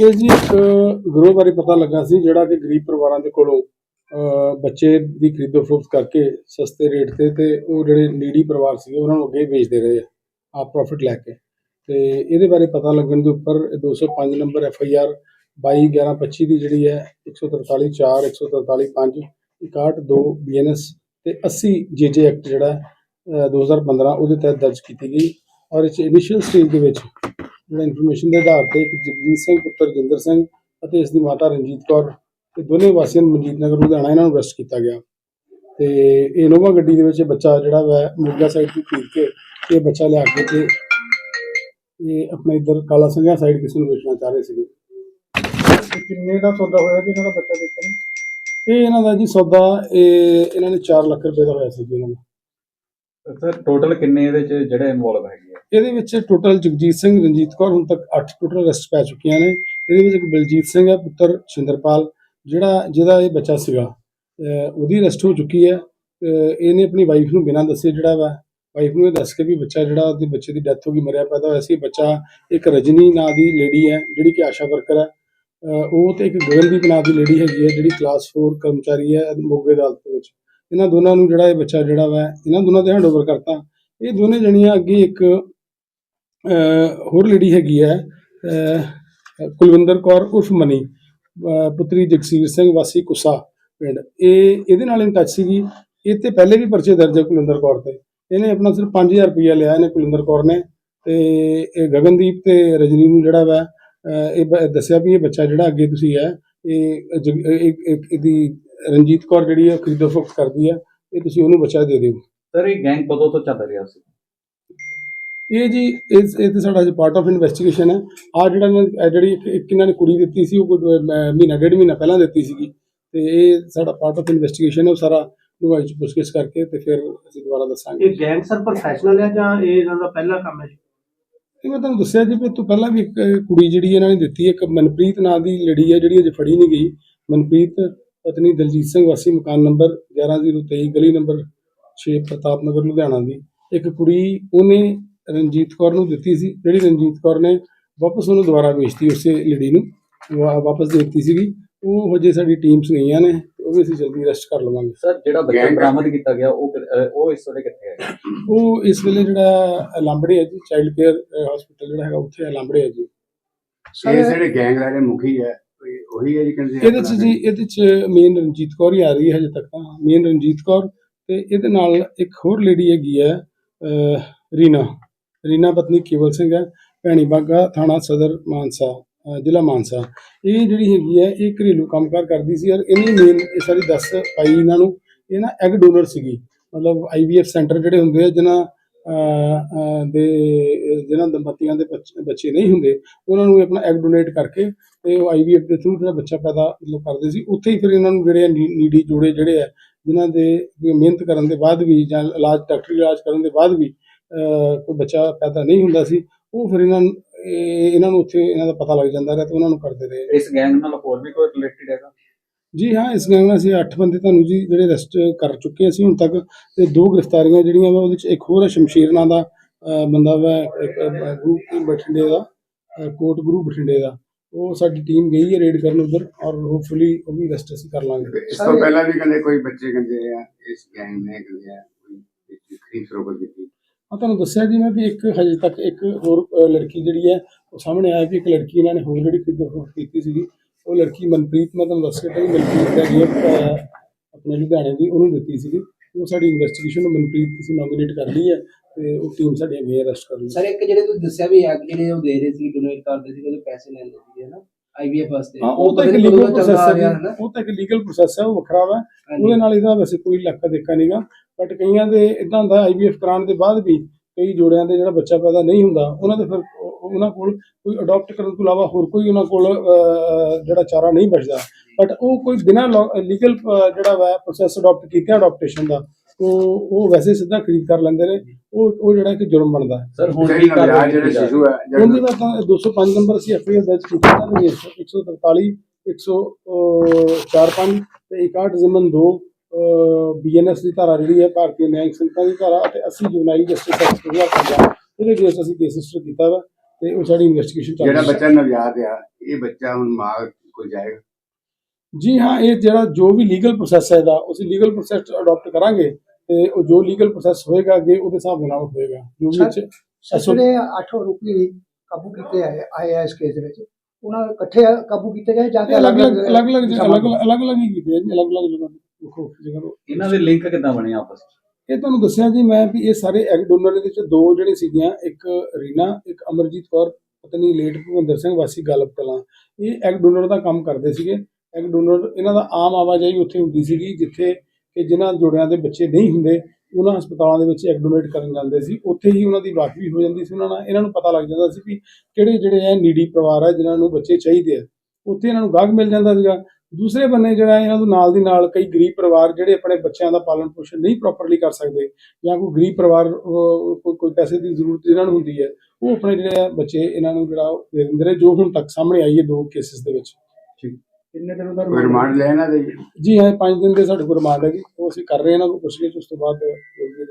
ਇਹ ਜੀ ਇੱਕ ਗਰੋਹ ਬਾਰੇ ਪਤਾ ਲੱਗਾ ਸੀ ਜਿਹੜਾ ਕਿ ਗਰੀਬ ਪਰਿਵਾਰਾਂ ਦੇ ਕੋਲੋਂ ਬੱਚੇ ਦੀ ਖਰੀਦੋ ਫਰੋਖਤ ਕਰਕੇ ਸਸਤੇ ਰੇਟ ਤੇ ਤੇ ਉਹ ਜਿਹੜੇ ਨੀੜੀ ਪਰਿਵਾਰ ਸੀਗੇ ਉਹਨਾਂ ਨੂੰ ਅੱਗੇ ਵੇਚਦੇ ਰਹੇ ਆ ਆਪ ਪ੍ਰੋਫਿਟ ਲੈ ਕੇ। ਤੇ ਇਹਦੇ ਬਾਰੇ ਪਤਾ ਲੱਗਣ ਦੇ ਉੱਪਰ ਇਹ 205 ਨੰਬਰ ਐਫ ਆਈ ਆਰ 221125 ਦੀ ਜਿਹੜੀ ਹੈ 143 4 143 5 61 2 ਬੀਐਨਐਸ ਤੇ 80 ਜੇਜੇ ਐਕਟ ਜਿਹੜਾ ਅਹ, 2015 ਉਹਦੇ ਤਹਿਤ ਦਰਜ ਕੀਤੀ ਗਈ। ਔਰ ਇਸ ਇਨੀਸ਼ੀਅਲ ਸਟੇਜ ਦੇ ਵਿੱਚ ਇਨਫੋਰਮੇਸ਼ਨ ਦੇ ਆਧਾਰ ਤੇ ਇੱਕ ਜਗਜੀਤ ਸਿੰਘ, ਪੁੱਤਰ ਜਿੰਦਰ ਸਿੰਘ ਅਤੇ ਇਸ ਦੀ ਮਾਤਾ ਰਣਜੀਤ ਕੌਰ ਤੇ ਦੋਨੇ ਵਾਸੀਆਂ ਮਨਜੀਤ ਨਗਰ, ਲੁਧਿਆਣਾ ਇਹਨਾਂ ਨੂੰ ਅਰੈਸਟ ਕੀਤਾ ਗਿਆ। ਤੇ ਇਨੋਵਾ ਗੱਡੀ ਦੇ ਵਿੱਚ ਬੱਚਾ ਜਿਹੜਾ ਵਾ, ਮੁਰਗਾ ਸਾਈਡ ਤੋਂ ਖਰੀਦ ਕੇ ਇਹ ਬੱਚਾ ਲਿਆ ਕੇ ਤੇ ਇਹ ਆਪਣੇ ਇੱਧਰ ਕਾਲਾ ਸੰਘਿਆ ਸਾਈਡ ਕਿਸੇ ਨੂੰ ਵੇਚਣਾ ਚਾਹ ਰਹੇ ਸੀਗੇ। ਕਿੰਨੇ ਦਾ ਸੌਦਾ ਹੋਇਆ ਕਿ ਇਹਨਾਂ ਦਾ ਬੱਚਾ ਵੇਚਣ? ਇਹ ਇਹਨਾਂ ਦਾ ਜੀ ਸੌਦਾ, ਇਹ ਇਹਨਾਂ ਨੇ 4 ਲੱਖ ਰੁਪਏ ਦਾ ਹੋਇਆ ਸੀ ਜੀ ਇਹਨਾਂ ਦਾ। ਸਰ ਟੋਟਲ ਕਿੰਨੇ ਇਹਦੇ ਚ ਜਿਹੜੇ ਇਨਵੋਲਵ ਹੈਗੇ ਆ? ਇਹਦੇ ਵਿੱਚ ਟੋਟਲ ਜਗਜੀਤ ਸਿੰਘ, ਰਣਜੀਤ ਕੌਰ ਹੁਣ ਤੱਕ 8 ਟੋਟਲ ਅਰੈਸਟ ਪੈ ਚੁੱਕੀਆਂ ਨੇ। ਇਹਦੇ ਵਿੱਚ ਇੱਕ ਬਲਜੀਤ ਸਿੰਘ ਹੈ, ਪੁੱਤਰ ਸ਼ਿੰਦਰਪਾਲ, ਜਿਹੜਾ, ਜਿਹਦਾ ਇਹ ਬੱਚਾ ਸੀਗਾ। ਉਹਦੀ ਅਰੈਸਟ ਹੋ ਚੁੱਕੀ ਹੈ। ਇਹਨੇ ਆਪਣੀ ਵਾਈਫ ਨੂੰ ਬਿਨਾਂ ਦੱਸੇ ਜਿਹੜਾ ਵਾ ਵਾਈਫ ਨੂੰ ਇਹ ਦੱਸ ਕੇ ਵੀ ਬੱਚਾ ਜਿਹੜਾ, ਉਹਦੇ ਬੱਚੇ ਦੀ ਡੈਥ ਹੋ ਗਈ, ਮਰਿਆ ਪੈਦਾ ਹੋਇਆ ਸੀ। ਬੱਚਾ ਇੱਕ ਰਜਨੀ ਨਾਂ ਦੀ ਲੇਡੀ ਹੈ, ਜਿਹੜੀ ਕਿ ਆਸ਼ਾ ਵਰਕਰ ਹੈ। ਉਹ ਤੇ ਇੱਕ ਗਗਨਦੀਪ ਨਾਂ ਦੀ ਲੇਡੀ ਹੈਗੀ ਹੈ, ਜਿਹੜੀ ਕਲਾਸ 4 ਕਰਮਚਾਰੀ ਹੈ ਮੋਗੇ ਅਦਾਲਤ ਵਿੱਚ। ਇਹਨਾਂ ਦੋਨਾਂ ਨੂੰ ਜਿਹੜਾ ਇਹ ਬੱਚਾ ਜਿਹੜਾ ਵਾ, ਇਹਨਾਂ ਦੋਨਾਂ ਦੇ ਹੈਂਡਓਵਰ ਕਰਤਾ। ਇਹ ਦੋਨੇ ਜਣੀਆਂ ਅੱਗੇ ਇੱਕ ਹੋਰ ਲੇਡੀ ਹੈਗੀ ਹੈ ਕੁਲਵਿੰਦਰ ਕੌਰ ਉਰਫ ਮਨੀ ਪੁੱਤਰੀ ਜਗਸੀਰ ਸਿੰਘ ਵਾਸੀ ਕੁਸਾ ਪਿੰਡ। ਇਹ, ਇਹਦੇ ਨਾਲ ਇਨ ਟੱਚ ਸੀਗੀ। ਇਹ ਤੇ ਪਹਿਲੇ ਵੀ ਪਰਚੇ ਦਰਜ ਹੈ ਕੁਲਵਿੰਦਰ ਕੌਰ ਤੇ। ਇਹਨੇ ਆਪਣਾ ਸਿਰਫ 5000 ਰੁਪਇਆ ਲਿਆ ਇਹਨੇ ਕੁਲਵਿੰਦਰ ਕੌਰ ਨੇ। ਤੇ ਇਹ ਗਗਨਦੀਪ ਤੇ ਰਜਨੀ ਨੂੰ ਜਿਹੜਾ ਵਾ ਇਹ ਬ- ਦੱਸਿਆ ਵੀ ਇਹ ਬੱਚਾ ਜਿਹੜਾ ਅੱਗੇ ਤੁਸੀਂ ਹੈ, ਇਹ ਜਗ- ਇਹ- ਇਹਦੀ ਰਣਜੀਤ ਕੌਰ ਜਿਹੜੀ ਹੈ ਖਰੀਦੋ ਫਰੋਖਤ ਕਰਦੀ ਹੈ ਇਹ ਤੁਸੀਂ ਉਹਨੂੰ ਬੱਚਾ ਦੇ ਦਿਓ। ਸਰ ਇਹ ਗੈਂਗ ਕਦੋਂ ਤੋਂ ਚੱਲ ਰਿਹਾ ਸੀ? ਇਹ ਜੀ ਇਸ ਇਹ ਤੇ ਸਾਡਾ ਜੀ ਪਾਰਟ ਆਫ ਇਨਵੈਸਟੀਗੇਸ਼ਨ ਹੈ। ਆ ਜਿਹੜਾ ਇਹਨਾਂ ਇਹ ਜਿਹੜੀ ਇੱਕ- ਇੱਕ ਇਹਨਾਂ ਨੇ ਕੁੜੀ ਦਿੱਤੀ ਸੀ ਉਹ ਕੋਈ ਮਹੀਨਾ ਡੇਢ ਮਹੀਨਾ ਪਹਿਲਾਂ ਦਿੱਤੀ ਸੀਗੀ। ਤੇ ਇਹ ਸਾਡਾ ਪਾਰਟ ਆਫ ਇਨਵੈਸਟੀਗੇਸ਼ਨ ਹੈ ਉਹ ਸਾਰਾ ਡੂੰਘਾਈ ਚ ਪੁੱਛਗਿੱਛ ਕਰਕੇ ਤੇ ਫਿਰ ਅਸੀਂ ਦੁਬਾਰਾ ਦੱਸਾਂਗੇ। ਇਹ ਗੈਂਗ ਸਰ ਪ੍ਰੋਫੈਸ਼ਨਲ ਹੈ ਜਾਂ ਇਹ ਇਹਨਾਂ ਦਾ ਪਹਿਲਾ ਕੰਮ ਹੈ? ਜੀ? ਇਹ ਮੈਂ ਤੁਹਾਨੂੰ ਦੱਸਿਆ ਜੀ ਵੀ ਇਹ ਤੋਂ ਪਹਿਲਾਂ ਵੀ ਇੱਕ ਕੁੜੀ ਜਿਹੜੀ ਇਹਨਾਂ ਨੇ ਦਿੱਤੀ ਹੈ, ਇੱਕ ਮਨਪ੍ਰੀਤ ਨਾਂ ਦੀ ਲੜੀ ਹੈ ਜਿਹੜੀ ਅਜੇ ਫੜੀ ਨਹੀਂ ਗਈ। ਮਨਪ੍ਰੀਤ ਪਤਨੀ ਦਲਜੀਤ ਸਿੰਘ ਵਾਸੀ ਮਕਾਨ ਨੰਬਰ 11023 ਗਲੀ ਨੰਬਰ 6 ਪ੍ਰਤਾਪ ਨਗਰ ਲੁਧਿਆਣਾ ਦੀ। ਇੱਕ ਕੁੜੀ ਉਹਨੇ ਰਣਜੀਤ ਕੌਰ ਨੂੰ ਦਿੱਤੀ ਸੀ ਜਿਹੜੀ ਰਣਜੀਤ ਕੌਰ ਨੇ ਵਾਪਸ ਉਹਨੂੰ ਦੁਬਾਰਾ ਵੇਚਤੀ ਉਸੇ ਲੜੀ ਨੂੰ ਵਾਪਸ ਦੇ ਦਿੱਤੀ ਸੀਗੀ। ਉਹ ਹਜੇ ਸਾਡੀ ਟੀਮਸ ਗਈਆਂ ਨੇ ਉਹ ਵੀ ਅਸੀਂ ਜਲਦੀ ਅਰੈਸਟ ਕਰ ਲਵਾਂਗੇ। ਸਰ ਜਿਹੜਾ ਬੱਚਾ ਬਰਾਮਦ ਕੀਤਾ ਗਿਆ ਉਹ ਉਹ ਇਸ ਵੇਲੇ ਕਿੱਥੇ ਹੈ? ਉਹ ਇਸ ਵੇਲੇ ਜਿਹੜਾ ਲਾਂਬੜੇ ਹੈ ਜੀ ਚਾਈਲਡ ਕੇਅਰ ਹਸਪੀਟਲ ਜਿਹੜਾ ਹੈਗਾ ਉੱਥੇ ਹੈ ਲਾਂਬੜੇ ਹੈ ਜੀ। ਇਹ ਜਿਹੜੇ ਗੈਂਗ ਦਾ ਜਿਹੜਾ ਮੁਖੀ ਹੈ ਉਹੀ ਹੈ ਜੀ ਕਹਿੰਦੇ ਇਹਦੇ ਚ ਜੀ ਇਹਦੇ ਚ ਮੇਨ ਰਣਜੀਤ ਕੌਰ ਹੀ ਆ ਰਹੀ ਹੈ ਹਜੇ ਤੱਕ ਤਾਂ। ਮੇਨ ਰਣਜੀਤ ਕੌਰ ਤੇ ਇਹਦੇ ਨਾਲ ਇੱਕ ਹੋਰ ਲੇਡੀ ਹੈਗੀ ਹੈ ਅਹ, ਰੀਨਾ। ਰੀਨਾ ਪਤਨੀ ਕੇਵਲ ਸਿੰਘ ਹੈ ਭੈਣੀ ਬਾਗਾ ਥਾਣਾ ਸਦਰ ਮਾਨਸਾ ਅਹ, ਜ਼ਿਲ੍ਹਾ ਮਾਨਸਾ। ਇਹ ਜਿਹੜੀ ਹੈਗੀ ਹੈ ਇਹ ਘਰੇਲੂ ਕੰਮਕਾਰ ਕਰਦੀ ਸੀ ਔਰ ਇਹਨੇ ਮੇਨ ਇਹ ਸਾਰੀ ਦੱਸ ਪਾਈ ਇਹਨਾਂ ਨੂੰ ਇਹ ਨਾ ਐਗ ਡੋਨਰ ਸੀਗੀ। ਮਤਲਬ ਆਈਵੀਐਫ ਸੈਂਟਰ ਜਿਹੜੇ ਹੁੰਦੇ ਆ ਜਿਨ੍ਹਾਂ ਅਹ, ਅਹ, ਦੇ ਜਿਨ੍ਹਾਂ ਦੰਪਤੀਆਂ ਦੇ ਬੱਚ- ਬੱਚੇ ਨਹੀਂ ਹੁੰਦੇ ਉਹਨਾਂ ਨੂੰ ਇਹ ਆਪਣਾ ਐਗ ਡੋਨੇਟ ਕਰਕੇ ਤੇ ਉਹ ਆਈਵੀਐਫ ਦੇ ਥਰੂ ਜਿਹੜਾ ਬੱਚਾ ਪੈਦਾ ਮਤਲਬ ਕਰਦੇ ਸੀ ਉੱਥੇ ਹੀ ਫਿਰ ਇਹਨਾਂ ਨੂੰ ਜਿਹੜੇ ਨੀਡੀ ਜੋੜੇ ਜਿਹੜੇ ਆ ਜਿਨ੍ਹਾਂ ਦੇ ਮਿਹਨਤ ਕਰਨ ਦੇ ਬਾਅਦ ਵੀ ਜਾਂ ਇਲਾਜ ਡਾਕਟਰੀ ਇਲਾਜ ਕਰਨ ਦੇ ਬਾਅਦ ਵੀ ਕੋਈ ਬੱਚਾ ਪੈਦਾ ਨਹੀਂ ਹੁੰਦਾ ਸੀ ਉਹ ਫਿਰ ਇਹਨਾਂ ਇਹਨਾਂ ਨੂੰ ਉੱਥੇ ਇਹਨਾਂ ਦਾ ਪਤਾ ਲੱਗ ਜਾਂਦਾ ਰਿਹਾ ਤੇ ਉਹਨਾਂ ਨੂੰ ਕਰਦੇ ਰਹੇ। ਇਸ ਗੈਂਗ ਨਾਲ ਹੋਰ ਵੀ ਕੋਈ ਰਿਲੇਟਡ ਹੈਗਾ? ਜੀ ਹਾਂ ਇਸ ਗੈਂਗ ਨਾਲ ਅਸੀਂ 8 ਬੰਦੇ ਤੁਹਾਨੂੰ ਜੀ ਜਿਹੜੇ ਅਰੈਸਟ ਕਰ ਚੁੱਕੇ ਅਸੀਂ ਹੁਣ ਤੱਕ ਤੇ ਦੋ ਗ੍ਰਿਫਤਾਰੀਆਂ ਜਿਹੜੀਆਂ ਵਾ ਉਹਦੇ ਚ ਇੱਕ ਹੋਰ ਸ਼ਮਸ਼ੀਰ ਨਾਂ ਦਾ ਬੰਦਾ ਵਾ ਇੱਕ ਅਹ, ਗੁਰੂ ਬਠਿੰਡੇ ਦਾ ਕੋਟ ਗੁਰੂ ਬਠਿੰਡੇ ਦਾ। ਉਹ ਸਾਡੀ ਟੀਮ ਗਈ ਹੈ ਰੇਡ ਕਰਨ ਉਧਰ ਔਰ ਹੋਪਫੁਲੀ ਉਹ ਵੀ ਅਰੈਸਟ ਅਸੀਂ ਕਰ ਲਾਂਗੇ। ਇਸ ਤੋਂ ਪਹਿਲਾਂ ਵੀ ਕਹਿੰਦੇ ਕੋਈ ਬੱਚੇ ਕਹਿੰਦੇ ਆ ਇਸ ਗੈਂਗ ਨੇ ਕਹਿੰਦੇ ਆ ਕੋਈ ਖਰੀਦ ਕੀਤੀ ਆ ਤੁਹਾਨੂੰ ਦੱਸਿਆ ਜੀ ਮੈਂ ਵੀ ਇੱਕ ਹਜੇ ਤੱਕ ਇੱਕ ਹੋਰ ਲੜਕੀ ਜਿਹੜੀ ਹੈ ਉਹ ਸਾਹਮਣੇ ਆਇਆ ਵੀ ਇੱਕ ਲੜਕੀ ਇਹਨਾਂ ਨੇ ਹੋਰ ਜਿਹੜੀ ਖਰੀਦ ਕੀਤੀ ਸੀਗੀ। ਉਹ ਲੜਕੀ ਮਨਪ੍ਰੀਤ ਮੈਂ ਤੁਹਾਨੂੰ ਦੱਸਿਆ ਤਾਂ ਵੀ ਮਨਪ੍ਰੀਤ ਹੈ ਅਹ, ਆਪਣੇ ਲੁਧਿਆਣੇ ਦੀ ਉਹਨੂੰ ਦਿੱਤੀ ਸੀਗੀ। ਉਹ ਸਾਡੀ ਇਨਵੈਸਟੀਗੇਸ਼ਨ ਨੂੰ ਮਨਪ੍ਰੀਤ ਤੁਸੀਂ ਨੋਮੀਨੇਟ ਕਰ ਲਈ ਹੈ ਤੇ ਉਹ ਟੀਮ ਸਾਡੀ ਅੱਗੇ ਅਰੈਸਟ ਕਰ ਲਈ ਸਰ ਇੱਕ ਜਿਹੜੇ ਤੁਸੀਂ ਦੱਸਿਆ ਵੀ ਐਗ ਜਿਹੜੇ ਉਹ ਦੇ ਰਹੇ ਸੀ ਡੋਨੇਟ ਕਰਦੇ ਸੀ ਉਹਦੇ ਪੈਸੇ ਲੈਂਦੇ ਸੀ ਨਾ ਆਈਵੀਐਫ ਵਾਸਤੇ। ਹਾਂ ਉਹ ਤਾਂ ਇੱਕ ਲੀਗਲ ਪ੍ਰੋਸੈਸ ਆ ਹੈ ਉਹ ਤਾਂ ਇੱਕ ਲੀਗਲ ਪ੍ਰੋਸੈਸ ਹੈ ਉਹ ਵੱਖਰਾ ਵਾ। ਉਹਦੇ ਨਾਲ ਇਹਦਾ ਵੈਸੇ ਕੋਈ ਲੱਕਾ ਦੇਖਾ ਨਹੀਂਗਾ ਬਟ ਕਈਆਂ ਦੇ ਇਦਾਂ ਹੁੰਦਾ ਆਈਵੀਐਫ ਕਰਾਉਣ ਦੇ ਬਾਅਦ ਵੀ ਕਈ ਜੋੜਿਆਂ ਦੇ ਜਿਹੜਾ ਬੱਚਾ ਪੈਦਾ ਨਹੀਂ ਹੁੰਦਾ ਉਹਨਾਂ ਦੇ ਫਿਰ ਉਹਨਾਂ ਕੋਲ ਕੋਈ ਅਡਾਪਟ ਕਰਨ ਤੋਂ ਇਲਾਵਾ ਹੋਰ ਕੋਈ ਉਹਨਾਂ ਕੋਲ ਜਿਹੜਾ ਚਾਰਾ ਨਹੀਂ ਬਚਦਾ। ਬਟ ਉਹ ਕੋਈ ਬਿਨਾਂ ਲੀਗਲ ਜਿਹੜਾ ਵਾ ਪ੍ਰੋਸੈਸ ਅਡਾਪਟ ਕੀਤਾ ਅਡਾਪਟੇਸ਼ਨ ਦਾ ਉਹ ਉਹ ਵੈਸੇ ਸਿੱਧਾ ਖਰੀਦ ਕਰ ਲੈਂਦੇ ਨੇ। ਉਹ ਉਹ ਜਿਹੜਾ ਕਿ ਜੁਰਮ ਬਣਦਾ ਹੈ। ਸਰ ਹੁਣ ਜਿਹੜੇ ਕੀ ਨਵਜਾਤ ਕਾਰਵਾਈ ਜਿਹੜੇ ਰਹੀ ਸ਼ਿਸ਼ੂ ਹੈ ਉਹਦੀ ਜਿਹੜਾ ਦਾ ਤਾਂ 205 ਨੰਬਰ ਅਸੀਂ ਐਫਆਈਆਰ ਦਰਜ ਕੀਤੀ ਹੈ ਤੇ 143 145 ਤੇ 61 ਜ਼ਮਨ 2 ਬੀਐਨਐਸ ਦੀ ਧਾਰਾ ਜਿਹੜੀ ਹੈ ਭਾਰਤੀ ਨਿਆਇਕ ਸੰਹਿਤਾ ਦੀ ਧਾਰਾ ਅਤੇ 80 ਜੁਨਾਈ ਜਸਟਿਸ ਐਕਟ 2050 ਉਹਦੇ ਬੇਸ ਅਸੀਂ ਕੇਸ ਰਜਿਸਟਰ ਕੀਤਾ ਵਾ। ਤੇ ਉਹ ਸਾਡੀ ਇਨਵੈਸਟੀਗੇਸ਼ਨ ਚੱਲ ਜਿਹੜਾ ਰਹੀ ਹੈ। ਬੱਚਾ ਨਵਜਾਤ ਆ ਇਹ ਬੱਚਾ ਹੁਣ ਮਾਂ ਕੋਲ ਜਾਏਗਾ? ਜੀ ਹਾਂ ਇਹ ਜਿਹੜਾ ਜੋ ਵੀ ਲੀਗਲ ਪ੍ਰੋਸੈਸ ਹੈ ਇਹਦਾ ਉਸ ਲੀਗਲ ਪ੍ਰੋਸੈਸ ਅਡਾਪਟ ਕਰਾਂਗੇ ਤੇ ਉਹ ਜੋ ਲੀਗਲ ਪ੍ਰੋਸੈਸ ਹੋਏਗਾ ਅੱਗੇ ਉਹਦੇ ਹਿਸਾਬ ਦੇ ਨਾਲ ਹੋਏਗਾ। ਜੋ ਵੀ ਇਹ 'ਚ ਸਰ SO ਜਿਹੜੇ ਅੱਠ ਆਰੋਪੀ ਕਾਬੂ ਕੀਤੇ ਆਏ ਆਏ ਆ ਇਸ ਕੇਸ ਦੇ ਵਿੱਚ ਉਹਨਾਂ ਇਕੱਠੇ ਕਾਬੂ ਕੀਤੇ ਗਏ ਜਾਂ ਇਹ ਅਲੱਗ-ਅਲੱਗ ਅਲੱਗ-ਅਲੱਗ ਜਗ੍ਹਾ- ਅਲੱਗ-ਅਲੱਗ ਅਲੱਗ-ਅਲੱਗ ਹੀ ਕੀਤੇ ਆ ਜੀ ਅਲੱਗ-ਅਲੱਗ ਜਗ੍ਹਾ ਤੇ ਵੱਖੋ ਵੱਖ ਜਗ੍ਹਾ ਤੋਂ ਇਹਨਾਂ ਦੇ ਲਿੰਕ ਕਿੱਦਾਂ ਬਣੇ ਆਪਸ ਵਿੱਚ? ਇਹ ਤੁਹਾਨੂੰ ਦੱਸਿਆ ਜੀ ਮੈਂ ਵੀ ਇਹ ਸਾਰੇ ਐਗ ਡੋਨਰ ਦੇ ਵਿੱਚ ਦੋ ਜਿਹੜੇ ਸੀਗੀਆਂ, ਇੱਕ ਰੀਨਾ, ਇੱਕ ਅਮਰਜੀਤ ਕੌਰ ਪਤਨੀ ਲੇਟ ਭੁਪਿੰਦਰ ਸਿੰਘ ਵਾਸੀ ਗਲਪ ਕਲਾਂ। ਇਹ ਐਗ ਡੋਨਰ ਦਾ ਕੰਮ ਕਰਦੇ ਸੀਗੇ। ਐਗ ਡੋਨਰ ਇਹਨਾਂ ਦਾ ਆਮ ਆਵਾਜਾਈ ਉੱਥੇ ਹੁੰਦੀ ਸੀਗੀ, ਜਿੱਥੇ ਕਿ ਜਿਨ੍ਹਾਂ ਜੋੜਿਆਂ ਦੇ ਬੱਚੇ ਨਹੀਂ ਹੁੰਦੇ, ਉਹਨਾਂ ਹਸਪਤਾਲਾਂ ਦੇ ਵਿੱਚ ਐਗ ਡੋਨੇਟ ਕਰਨ ਜਾਂਦੇ ਸੀ। ਉੱਥੇ ਹੀ ਉਹਨਾਂ ਦੀ ਵਾਕਫੀ ਹੋ ਜਾਂਦੀ ਸੀ। ਉਹਨਾਂ ਨਾਲ ਇਹਨਾਂ ਨੂੰ ਪਤਾ ਲੱਗ ਜਾਂਦਾ ਸੀ ਵੀ ਕਿਹੜੇ ਜਿਹੜੇ ਹੈ ਨੀਡੀ ਪਰਿਵਾਰ ਹੈ ਜਿਨ੍ਹਾਂ ਨੂੰ ਬੱਚੇ ਚਾਹੀਦੇ ਆ। ਉੱਥੇ ਇਹਨਾਂ ਨੂੰ ਗਾਹਕ ਮਿਲ ਜਾਂਦਾ ਸੀਗਾ। ਦੂਸਰੇ ਬੰਨੇ ਜਿਹੜਾ ਇਹਨਾਂ ਨੂੰ ਨਾਲ ਦੀ ਨਾਲ ਕਈ ਗਰੀਬ ਪਰਿਵਾਰ ਜਿਹੜੇ ਆਪਣੇ ਬੱਚਿਆਂ ਦਾ ਪਾਲਣ ਪੋਸ਼ਣ ਨਹੀਂ ਪ੍ਰੋਪਰਲੀ ਕਰ ਸਕਦੇ ਜਾਂ ਕੋਈ ਗਰੀਬ ਪਰਿਵਾਰ ਕੋਈ ਕੋਈ ਪੈਸੇ ਦੀ ਜ਼ਰੂਰਤ ਜਿਹਨਾਂ ਨੂੰ ਹੁੰਦੀ ਹੈ ਉਹ ਆਪਣੇ ਜਿਹੜੇ ਬੱਚੇ ਇਹਨਾਂ ਨੂੰ ਜਿਹੜਾ ਦੇ ਦਿੰਦੇ ਨੇ ਜੋ ਹੁਣ ਤੱਕ ਸਾਹਮਣੇ ਆਈ ਹੈ ਦੋ ਕੇਸਿਸ ਦੇ ਵਿੱਚ। ਕਿੰਨੇ ਦਿਨ ਦਾ ਰਿਮਾਂਡ? ਲੈਣਾ ਦੇ ਜੀ? ਹਾਂ 5 ਦਿਨ ਦੇ ਸਾਡੇ ਕੋਲ ਰਿਮਾਂਡ ਹੈ ਜੀ ਉਹ ਅਸੀਂ ਕਰ ਰਹੇ ਹਾਂ ਇਹਨਾਂ ਕੋਲ ਪੁੱਛਗਿੱਛ ਉਸ ਤੋਂ ਬਾਅਦ ਜੋ ਵੀ